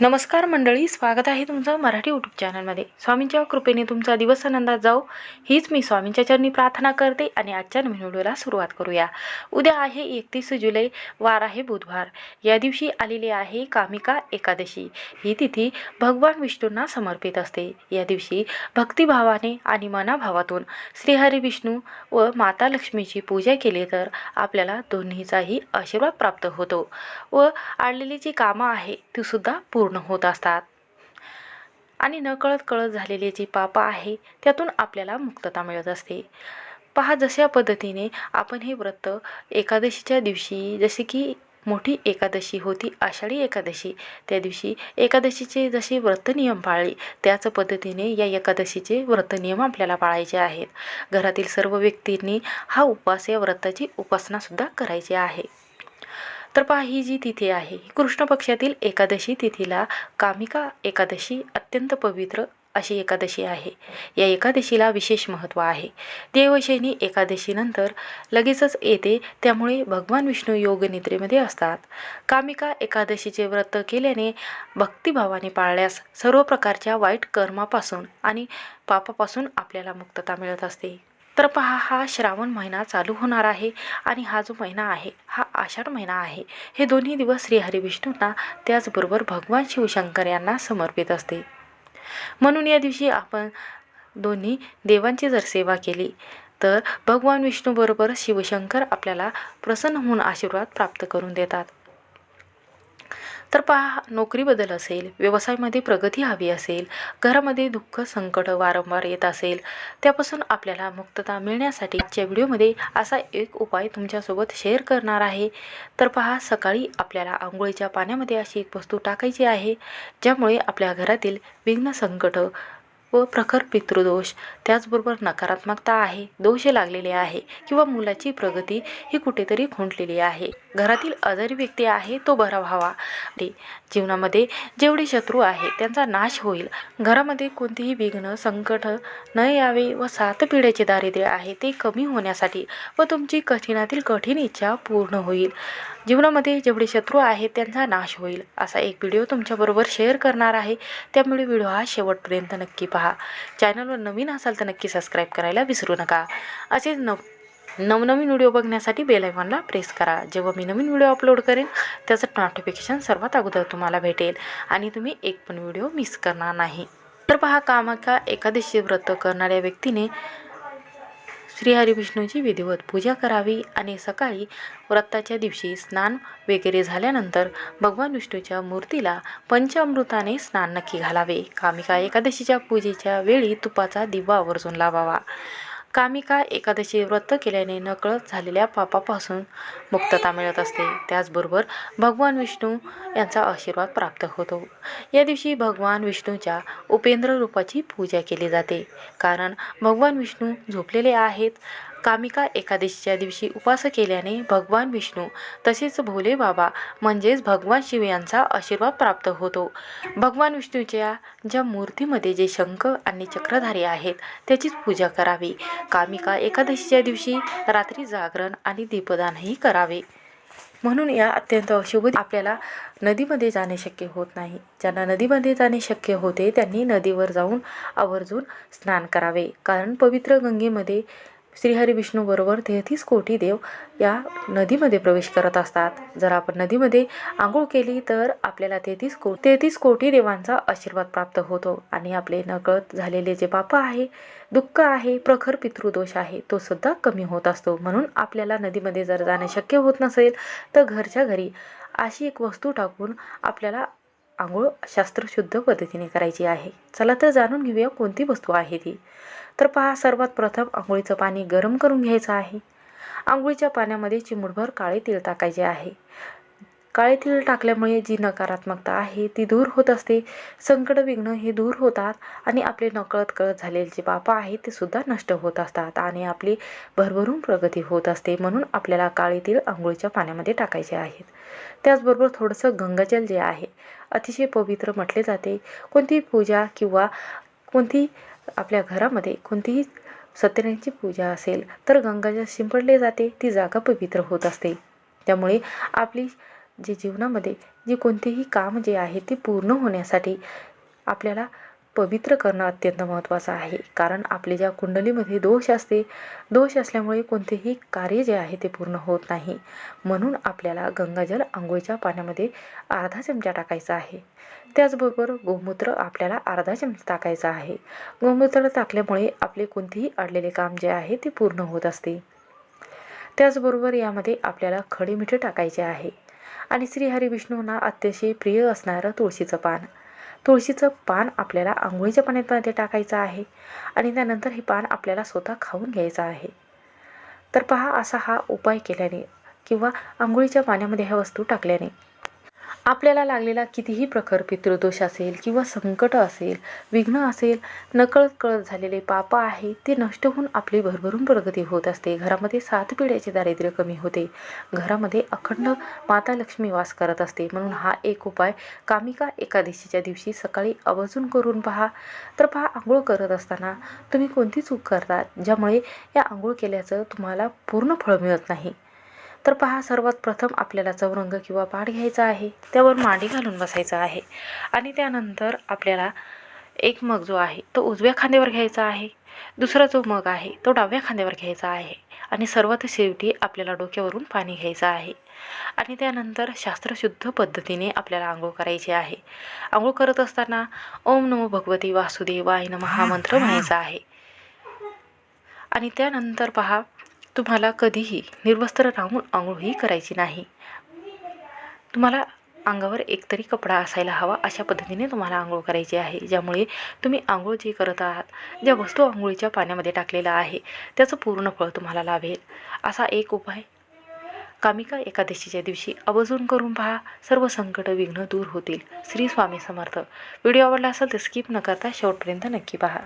नमस्कार मंडळी स्वागत आहे तुमचं मराठी यूट्यूब चॅनलमध्ये स्वामींच्या कृपेने तुमचा दिवस आनंदात जाऊ हीच मी स्वामींच्या चरणी प्रार्थना करते आणि आजच्या नवीन व्हिडिओला सुरुवात करूया. उद्या आहे एकतीस जुलै वार आहे बुधवार. या दिवशी आलेली आहे कामिका एकादशी. ही तिथी भगवान विष्णूंना समर्पित असते. या दिवशी भक्तिभावाने आणि मनाभावातून श्रीहरी विष्णू व माता लक्ष्मीची पूजा केली तर आपल्याला दोन्हीचाही आशीर्वाद प्राप्त होतो व आणलेली जी कामं आहे तीसुद्धा पूर्ण पूर्ण होत असतात. आणि नकळत कळत झालेली जी पाप आहे त्यातून आपल्याला मुक्तता मिळत असते. पहा जशा पद्धतीने आपण हे व्रत एकादशीच्या दिवशी जसे की मोठी एकादशी होती आषाढी एकादशी त्या दिवशी एकादशीचे जसे व्रतनियम पाळले त्याच पद्धतीने या एकादशीचे व्रतनियम आपल्याला पाळायचे आहेत. घरातील सर्व व्यक्तींनी हा उपवास या व्रताची उपासनासुद्धा करायची आहे. तर पाही जी तिथी आहे कृष्ण पक्षातील एकादशी तिथीला कामिका एकादशी अत्यंत पवित्र अशी एकादशी आहे. या एकादशीला विशेष महत्त्व आहे. देवशैनी एकादशीनंतर लगेचच येते त्यामुळे भगवान विष्णू योगनिद्रेमध्ये असतात. कामिका एकादशीचे व्रत केल्याने भक्तिभावाने पाळल्यास सर्व प्रकारच्या वाईट कर्मापासून आणि पापापासून आपल्याला मुक्तता मिळत असते. तर पहा हा श्रावण महिना चालू होणार आहे आणि हा जो महिना आहे हा आषाढ महिना आहे. हे दोन्ही दिवस श्रीहरिविष्णूंना त्याचबरोबर भगवान शिवशंकर यांना समर्पित असते. म्हणून या दिवशी आपण दोन्ही देवांची जर सेवा केली तर भगवान विष्णूबरोबर शिवशंकर आपल्याला प्रसन्न होऊन आशीर्वाद प्राप्त करून देतात. तर पहा नोकरी बदल असेल व्यवसायामध्ये प्रगती हवी असेल घरामध्ये दुःख संकट वारंवार येत असेल त्यापासून आपल्याला मुक्तता मिळण्यासाठी आजच्या व्हिडिओमध्ये असा एक उपाय तुमच्यासोबत शेअर करणार आहे. तर पहा सकाळी आपल्याला आंघोळीच्या पाण्यामध्ये अशी एक वस्तू टाकायची आहे ज्यामुळे आपल्या घरातील विघ्न संकट व प्रखर पितृदोष. त्याचबरोबर नकारात्मकता आहे दोष लागलेले आहे किंवा मुलाची प्रगती ही कुठेतरी खुंटलेली आहे. घरातील आजारी व्यक्ती आहे तो बरा व्हावा. जीवनामध्ये जेवढे शत्रू आहे त्यांचा नाश होईल. घरामध्ये कोणतेही विघ्न संकट न यावे व सात पिढ्याचे दारिद्र्य आहे ते कमी होण्यासाठी व तुमची कठीणातील कठीण इच्छा पूर्ण होईल. जीवनामध्ये जेवढे शत्रू आहेत त्यांचा नाश होईल. असा एक व्हिडिओ तुमच्याबरोबर शेअर करणार आहे. त्यामुळे व्हिडिओ हा शेवटपर्यंत नक्की पहा. चॅनलवर नवीन असाल तर नक्की सबस्क्राईब करायला विसरू नका. असेच नव नवनवीन व्हिडिओ बघण्यासाठी बेल आयकॉनला प्रेस करा. जेव्हा मी नवीन व्हिडिओ अपलोड करेन त्याचं नोटिफिकेशन सर्वात अगोदर तुम्हाला भेटेल. आणि तुम्ही एक पण व्हिडिओ मिस करणार नाही. तर पहा कामाका एकादशी व्रत करणाऱ्या व्यक्तीने श्री विष्णूची विधिवत पूजा करावी आणि सकाळी व्रताच्या दिवशी स्नान वगैरे झाल्यानंतर भगवान विष्णूच्या मूर्तीला पंचामृताने स्नान नक्की घालावे. कामिका एकादशीच्या पूजेच्या वेळी तुपाचा दिवा आवर्जून लावावा. कामिका एकादशी व्रत केल्याने नकळत झालेल्या पापापासून मुक्तता मिळत असते. त्याचबरोबर भगवान विष्णू यांचा आशीर्वाद प्राप्त होतो. या दिवशी भगवान विष्णूच्या उपेंद्र रूपाची पूजा केली जाते. कारण भगवान विष्णू झोपलेले आहेत. कामिका एकादशीच्या दिवशी उपास केल्याने भगवान विष्णू तसेच भोले बाबा म्हणजेच भगवान शिव यांचा आशीर्वाद प्राप्त होतो. भगवान विष्णूच्या ज्या मूर्तीमध्ये जे शंख आणि चक्रधारी आहेत त्याचीच पूजा करावी. कामिका एकादशीच्या दिवशी रात्री जागरण आणि दीपदानही करावे. म्हणून या अत्यंत अशुभ आपल्याला नदीमध्ये जाणे शक्य होत नाही. ज्यांना नदीमध्ये जाणे शक्य होते त्यांनी नदीवर जाऊन आवर्जून स्नान करावे. कारण पवित्र गंगेमध्ये श्रीहरी विष्णूबरोबर तेहतीस कोटी देव या नदीमध्ये प्रवेश करत असतात. जर आपण नदीमध्ये आंघोळ केली तर आपल्याला तेहतीस को तेहतीस कोटी देवांचा आशीर्वाद प्राप्त होतो. आणि आपले नकळत झालेले जे पाप आहे दुःख आहे प्रखर पितृदोष आहे तो सुद्धा कमी होत असतो. म्हणून आपल्याला नदीमध्ये जर जाणे शक्य होत नसेल तर घरच्या घरी अशी एक वस्तू टाकून आपल्याला आंघोळ शास्त्रशुद्ध पद्धतीने करायची आहे. चला तर जाणून घेऊया कोणती वस्तू आहे ती. तर पहा सर्वात प्रथम आंघोळीचं पाणी गरम करून घ्यायचं आहे. आंघोळीच्या पाण्यामध्ये चिमुटभर काळे तेल टाकायचे आहे. काळे टाकल्यामुळे जी नकारात्मकता आहे ती दूर होत असते. संकट विघ्न हे दूर होतात आणि आपले नकळत कळत झालेले जे पाप आहेत ते सुद्धा नष्ट होत असतात आणि आपली भरभरून प्रगती होत असते म्हणून आपल्याला काळे आंघोळीच्या पाण्यामध्ये टाकायचे आहेत. त्याचबरोबर थोडंसं गंगाजल जे आहे अतिशय पवित्र म्हटले जाते. कोणतीही पूजा किंवा कोणती आपल्या घरामध्ये कोणतीही सत्यनारायणची पूजा असेल तर गंगाजल शिंपडले जाते. ती जागा पवित्र होत असते. त्यामुळे आपली जे जीवनामध्ये जे कोणतेही काम जे आहे ते पूर्ण होण्यासाठी आपल्याला पवित्र करणं अत्यंत महत्त्वाचं आहे. कारण आपले ज्या कुंडलीमध्ये दोष असते दोष असल्यामुळे कोणतेही कार्य जे आहे ते पूर्ण होत नाही. म्हणून आपल्याला गंगाजल आंघोळीच्या पाण्यामध्ये अर्धा चमचा टाकायचा आहे. त्याचबरोबर गोमूत्र आपल्याला अर्धा चमचा टाकायचा आहे. गोमूत्र टाकल्यामुळे आपले कोणतेही अडलेले काम जे आहे ते पूर्ण होत असते. त्याचबरोबर यामध्ये आपल्याला खडे मिठे टाकायचे आहे. आणि श्रीहरी विष्णूंना अतिशय प्रिय असणारं तुळशीचं पान. तुळशीचं पान आपल्याला आंघोळीच्या पाण्यामध्ये टाकायचं आहे आणि त्यानंतर हे पान आपल्याला स्वतः खाऊन घ्यायचं आहे. तर पहा असा हा उपाय केल्याने किंवा आंघोळीच्या पाण्यामध्ये ह्या वस्तू टाकल्याने आपल्याला लागलेला कितीही प्रखर पितृदोष असेल किंवा संकट असेल विघ्न असेल नकळत कळत झालेले पाप आहे ते नष्ट होऊन आपली भरभरून प्रगती होत असते. घरामध्ये सात पिढ्याचे दारिद्र्य कमी होते. घरामध्ये अखंड माता लक्ष्मी वास करत असते. म्हणून हा एक उपाय कामिका एकादशीच्या दिवशी सकाळी आवर्जून करून पहा. तर पहा आंघोळ करत असताना तुम्ही कोणती चूक करता ज्यामुळे या आंघोळ केल्याचं तुम्हाला पूर्ण फळ मिळत नाही? तर पहा सर्वात प्रथम आपल्याला चौरंग किंवा पाठ घ्यायचा आहे. त्यावर मांडी घालून बसायचं आहे. आणि त्यानंतर आपल्याला एक मग जो आहे तो उजव्या खांद्यावर घ्यायचा आहे. दुसरा जो मग आहे तो डाव्या खांद्यावर घ्यायचा आहे. आणि सर्वात शेवटी आपल्याला डोक्यावरून पाणी घ्यायचं आहे. आणि त्यानंतर शास्त्रशुद्ध पद्धतीने आपल्याला आंघोळ करायची आहे. आंघोळ करत असताना ओम नमो भगवती वासुदेवाय नमः हा मंत्र म्हणायचा आहे. आणि त्यानंतर पहा तुम्हाला कधीही निर्वस्त्र राहून आंघोळही करायची नाही. तुम्हाला अंगावर एकतरी कपडा असायला हवा अशा पद्धतीने तुम्हाला आंघोळ करायची आहे ज्यामुळे तुम्ही आंघोळ जे करत आहात ज्या वस्तू आंघोळीच्या पाण्यामध्ये टाकलेला आहे त्याचं पूर्ण फळ तुम्हाला लाभेल. असा एक उपाय. कामिका एकादशीच्या दिवशी आवर्जून करून पहा. सर्व संकट विघ्न दूर होतील. श्री स्वामी समर्थ. व्हिडिओ आवडला असेल तर स्किप न करता शेवटपर्यंत नक्की पहा.